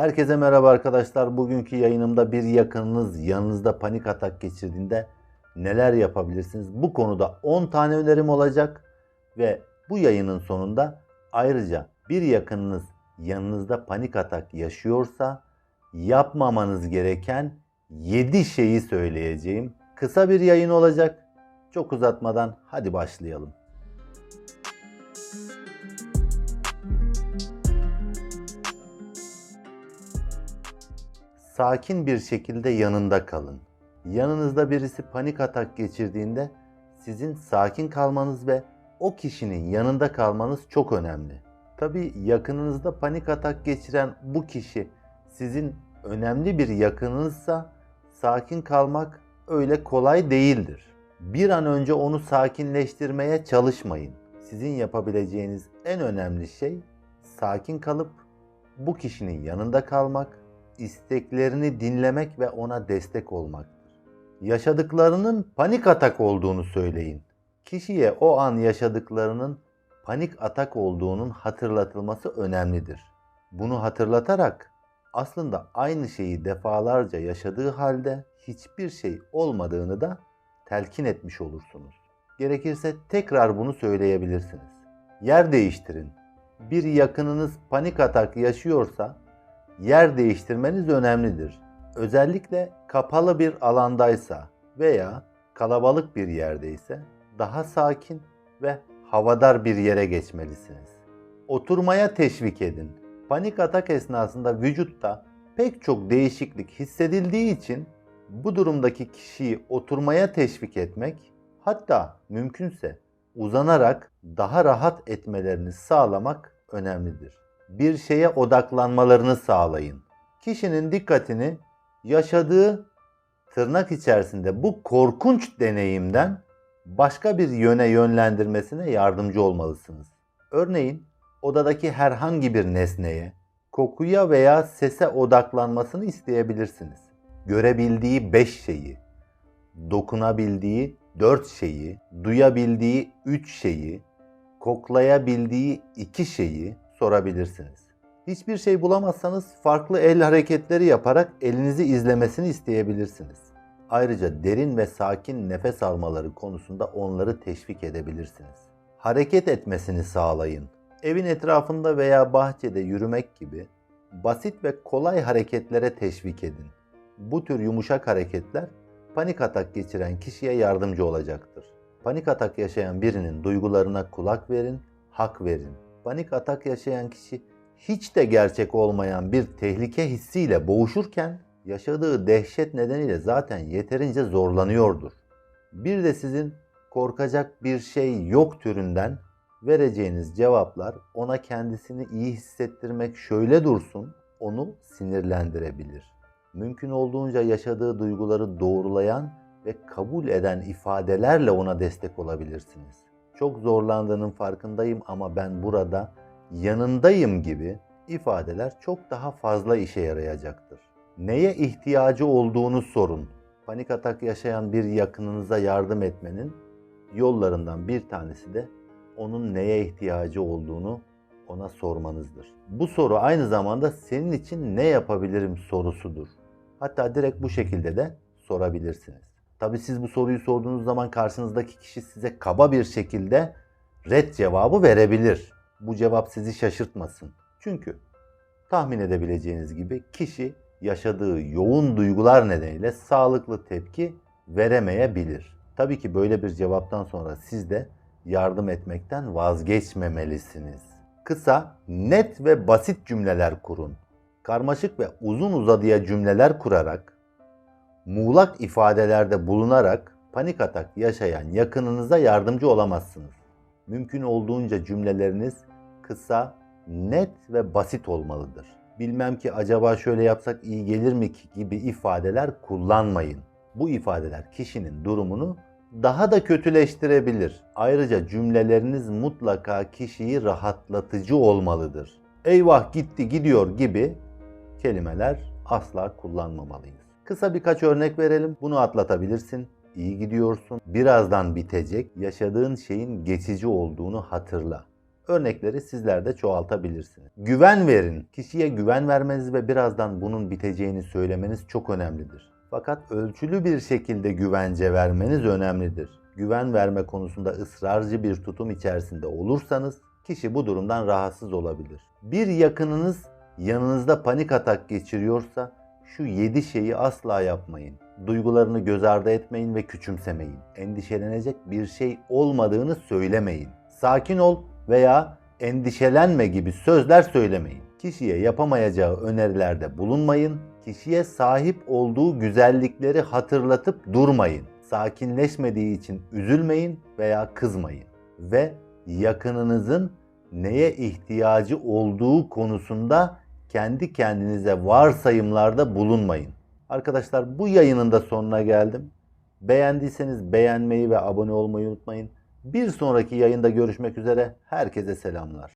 Herkese merhaba arkadaşlar. Bugünkü yayınımda bir yakınınız yanınızda panik atak geçirdiğinde neler yapabilirsiniz? Bu konuda 10 tane önerim olacak ve bu yayının sonunda ayrıca bir yakınınız yanınızda panik atak yaşıyorsa yapmamanız gereken 7 şeyi söyleyeceğim. Kısa bir yayın olacak. Çok uzatmadan hadi başlayalım. Sakin bir şekilde yanında kalın. Yanınızda birisi panik atak geçirdiğinde sizin sakin kalmanız ve o kişinin yanında kalmanız çok önemli. Tabi yakınınızda panik atak geçiren bu kişi sizin önemli bir yakınınızsa sakin kalmak öyle kolay değildir. Bir an önce onu sakinleştirmeye çalışmayın. Sizin yapabileceğiniz en önemli şey sakin kalıp bu kişinin yanında kalmak, isteklerini dinlemek ve ona destek olmaktır. Yaşadıklarının panik atak olduğunu söyleyin. Kişiye o an yaşadıklarının panik atak olduğunun hatırlatılması önemlidir. Bunu hatırlatarak aslında aynı şeyi defalarca yaşadığı halde hiçbir şey olmadığını da telkin etmiş olursunuz. Gerekirse tekrar bunu söyleyebilirsiniz. Yer değiştirin. Bir yakınınız panik atak yaşıyorsa yer değiştirmeniz önemlidir. Özellikle kapalı bir alandaysa veya kalabalık bir yerdeyse daha sakin ve havadar bir yere geçmelisiniz. Oturmaya teşvik edin. Panik atak esnasında vücutta pek çok değişiklik hissedildiği için bu durumdaki kişiyi oturmaya teşvik etmek, hatta mümkünse uzanarak daha rahat etmelerini sağlamak önemlidir. Bir şeye odaklanmalarını sağlayın. Kişinin dikkatini yaşadığı tırnak içerisinde bu korkunç deneyimden başka bir yöne yönlendirmesine yardımcı olmalısınız. Örneğin odadaki herhangi bir nesneye, kokuya veya sese odaklanmasını isteyebilirsiniz. Görebildiği 5 şeyi, dokunabildiği 4 şeyi, duyabildiği 3 şeyi, koklayabildiği 2 şeyi sorabilirsiniz. Hiçbir şey bulamazsanız farklı el hareketleri yaparak elinizi izlemesini isteyebilirsiniz. Ayrıca derin ve sakin nefes almaları konusunda onları teşvik edebilirsiniz. Hareket etmesini sağlayın. Evin etrafında veya bahçede yürümek gibi basit ve kolay hareketlere teşvik edin. Bu tür yumuşak hareketler panik atak geçiren kişiye yardımcı olacaktır. Panik atak yaşayan birinin duygularına kulak verin, hak verin. Panik atak yaşayan kişi hiç de gerçek olmayan bir tehlike hissiyle boğuşurken yaşadığı dehşet nedeniyle zaten yeterince zorlanıyordur. Bir de sizin korkacak bir şey yok türünden vereceğiniz cevaplar ona kendisini iyi hissettirmek şöyle dursun onu sinirlendirebilir. Mümkün olduğunca yaşadığı duyguları doğrulayan ve kabul eden ifadelerle ona destek olabilirsiniz. Çok zorlandığının farkındayım ama ben burada yanındayım gibi ifadeler çok daha fazla işe yarayacaktır. Neye ihtiyacı olduğunu sorun. Panik atak yaşayan bir yakınınıza yardım etmenin yollarından bir tanesi de onun neye ihtiyacı olduğunu ona sormanızdır. Bu soru aynı zamanda senin için ne yapabilirim sorusudur. Hatta direkt bu şekilde de sorabilirsiniz. Tabi siz bu soruyu sorduğunuz zaman karşınızdaki kişi size kaba bir şekilde red cevabı verebilir. Bu cevap sizi şaşırtmasın. Çünkü tahmin edebileceğiniz gibi kişi yaşadığı yoğun duygular nedeniyle sağlıklı tepki veremeyebilir. Tabii ki böyle bir cevaptan sonra siz de yardım etmekten vazgeçmemelisiniz. Kısa, net ve basit cümleler kurun. Karmaşık ve uzun uzadıya cümleler kurarak, muğlak ifadelerde bulunarak panik atak yaşayan yakınınıza yardımcı olamazsınız. Mümkün olduğunca cümleleriniz kısa, net ve basit olmalıdır. Bilmem ki acaba şöyle yapsak iyi gelir mi ki gibi ifadeler kullanmayın. Bu ifadeler kişinin durumunu daha da kötüleştirebilir. Ayrıca cümleleriniz mutlaka kişiyi rahatlatıcı olmalıdır. Eyvah gitti gidiyor gibi kelimeler asla kullanmamalıyız. Kısa birkaç örnek verelim. Bunu atlatabilirsin. İyi gidiyorsun. Birazdan bitecek. Yaşadığın şeyin geçici olduğunu hatırla. Örnekleri sizler de çoğaltabilirsiniz. Güven verin. Kişiye güven vermeniz ve birazdan bunun biteceğini söylemeniz çok önemlidir. Fakat ölçülü bir şekilde güvence vermeniz önemlidir. Güven verme konusunda ısrarcı bir tutum içerisinde olursanız kişi bu durumdan rahatsız olabilir. Bir yakınınız yanınızda panik atak geçiriyorsa şu 7 şeyi asla yapmayın. Duygularını göz ardı etmeyin ve küçümsemeyin. Endişelenecek bir şey olmadığını söylemeyin. Sakin ol veya endişelenme gibi sözler söylemeyin. Kişiye yapamayacağı önerilerde bulunmayın. Kişiye sahip olduğu güzellikleri hatırlatıp durmayın. Sakinleşmediği için üzülmeyin veya kızmayın. Ve yakınınızın neye ihtiyacı olduğu konusunda kendi kendinize varsayımlarda bulunmayın. Arkadaşlar bu yayının da sonuna geldim. Beğendiyseniz beğenmeyi ve abone olmayı unutmayın. Bir sonraki yayında görüşmek üzere. Herkese selamlar.